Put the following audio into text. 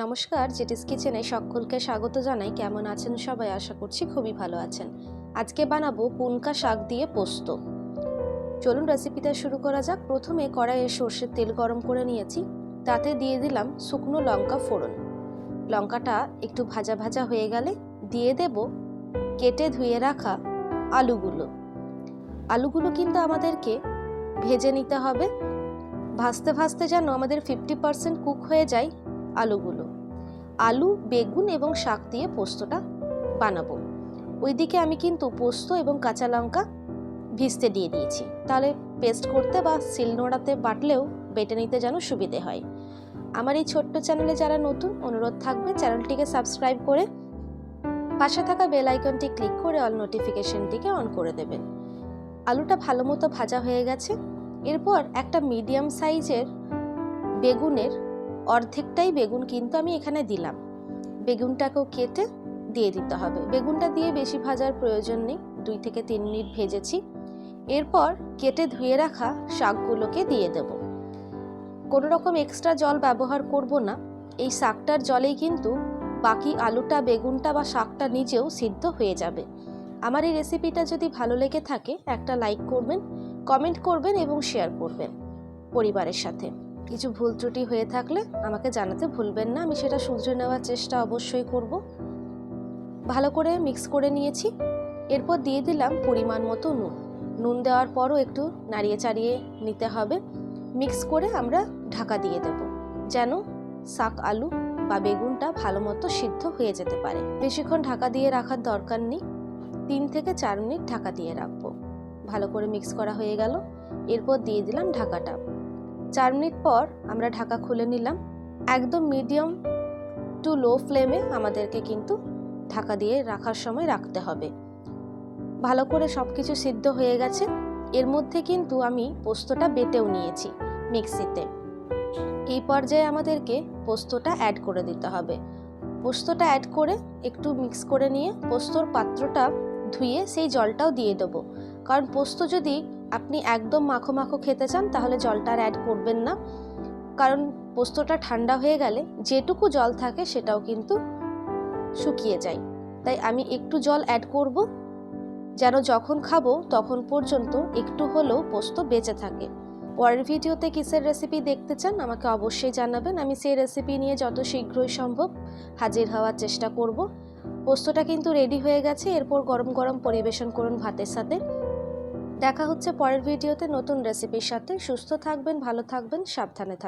নমস্কার, জেটিস কিচেনে সকলকে স্বাগত জানাই। কেমন আছেন সবাই? আশা করছি খুবই ভালো আছেন। আজকে বানাবো পুনকা শাক দিয়ে পোস্ত। চলুন রেসিপিটা শুরু করা যাক। প্রথমে কড়াইয়ে সর্ষের তেল গরম করে নিয়েছি। তাতে দিয়ে দিলাম শুকনো লঙ্কা ফোড়ন। লঙ্কাটা একটু ভাজা ভাজা হয়ে গেলে দিয়ে দেব কেটে ধুয়ে রাখা আলুগুলো। আলুগুলো কিন্তু আমাদেরকে ভেজে নিতে হবে। ভাজতে ভাজতে যেন আমাদের ফিফটি পার্সেন্ট কুক হয়ে যায় আলুগুলো। আলু, বেগুন এবং শাক দিয়ে পোস্তটা বানাবো। ওইদিকে আমি কিন্তু পোস্ত এবং কাঁচা লঙ্কা ভিজতে দিয়ে দিয়েছি। তাহলে পেস্ট করতে বা শিলনোড়াতে বাটলেও বেটে নিতে যেন সুবিধে হয়। আমার এই ছোট্ট চ্যানেলে যারা নতুন, অনুরোধ থাকবে চ্যানেলটিকে সাবস্ক্রাইব করে পাশে থাকা বেল আইকনটি ক্লিক করে অল নোটিফিকেশনটিকে অন করে দেবেন। আলুটা ভালো মতো ভাজা হয়ে গেছে। এরপর একটা মিডিয়াম সাইজের বেগুনের অর্ধেকটাই বেগুন কিন্তু আমি এখানে দিলাম। বেগুনটাকেও কেটে দিয়ে দিতে হবে। বেগুনটা দিয়ে বেশি ভাজার প্রয়োজন নেই। দুই থেকে তিন মিনিট ভেজেছি। এরপর কেটে ধুয়ে রাখা শাকগুলোকে দিয়ে দেব। কোনো রকম এক্সট্রা জল ব্যবহার করব না। এই শাকটার জলেই কিন্তু বাকি আলুটা, বেগুনটা বা শাকটা নিজেও সিদ্ধ হয়ে যাবে। আমার এই রেসিপিটা যদি ভালো লেগে থাকে, একটা লাইক করবেন কমেন্ট করবেন এবং শেয়ার করবেন পরিবারের সাথে। কিছু ভুল ত্রুটি হয়ে থাকলে আমাকে জানাতে ভুলবেন না। আমি সেটা শুধরে নেওয়ার চেষ্টা অবশ্যই করব। ভালো করে মিক্স করে নিয়েছি। এরপর দিয়ে দিলাম পরিমাণ মতো নুন। নুন দেওয়ার পরও একটু নাড়িয়ে চাড়িয়ে নিতে হবে। মিক্স করে আমরা ঢাকা দিয়ে দেব, যেন শাক, আলু বা বেগুনটা ভালো মতো সিদ্ধ হয়ে যেতে পারে। বেশিক্ষণ ঢাকা দিয়ে রাখার দরকার নেই। তিন থেকে চার মিনিট ঢাকা দিয়ে রাখব। ভালো করে মিক্স করা হয়ে গেল। এরপর দিয়ে দিলাম ঢাকাটা। চার মিনিট পর আমরা ঢাকা খুলে নিলাম। একদম মিডিয়াম টু লো ফ্লেমে আমাদেরকে কিন্তু ঢাকা দিয়ে রাখার সময় রাখতে হবে। ভালো করে সব কিছু সিদ্ধ হয়ে গেছে। এর মধ্যে কিন্তু আমি পোস্তটা বেটেও নিয়েছি মিক্সিতে। এই পর্যায়ে আমাদেরকে পোস্তটা অ্যাড করে দিতে হবে। পোস্তটা অ্যাড করে একটু মিক্স করে নিয়ে পোস্তর পাত্রটা ধুয়ে সেই জলটাও দিয়ে দেবো। কারণ পোস্ত যদি আপনি একদম মাখো মাখো খেতে চান, তাহলে জলটা আর অ্যাড করবেন না। কারণ পোস্তটা ঠান্ডা হয়ে গেলে যেটুকু জল থাকে সেটাও কিন্তু শুকিয়ে যায়। তাই আমি একটু জল অ্যাড করব। যেন যখন খাব তখন পর্যন্ত একটু হলেও পোস্ত বেঁচে থাকে। পরের ভিডিওতে কিসের রেসিপি দেখতে চান আমাকে অবশ্যই জানাবেন। আমি সেই রেসিপি নিয়ে যত শীঘ্রই সম্ভব হাজির হওয়ার চেষ্টা করব। পোস্তটা কিন্তু রেডি হয়ে গেছে। এরপর গরম গরম পরিবেশন করুন ভাতের সাথে। দেখা হচ্ছে পরের ভিডিওতে। নতুন রেসিপির সাথে সুস্থ থাকবেন ভালো থাকবেন সাবধানে থাকবেন।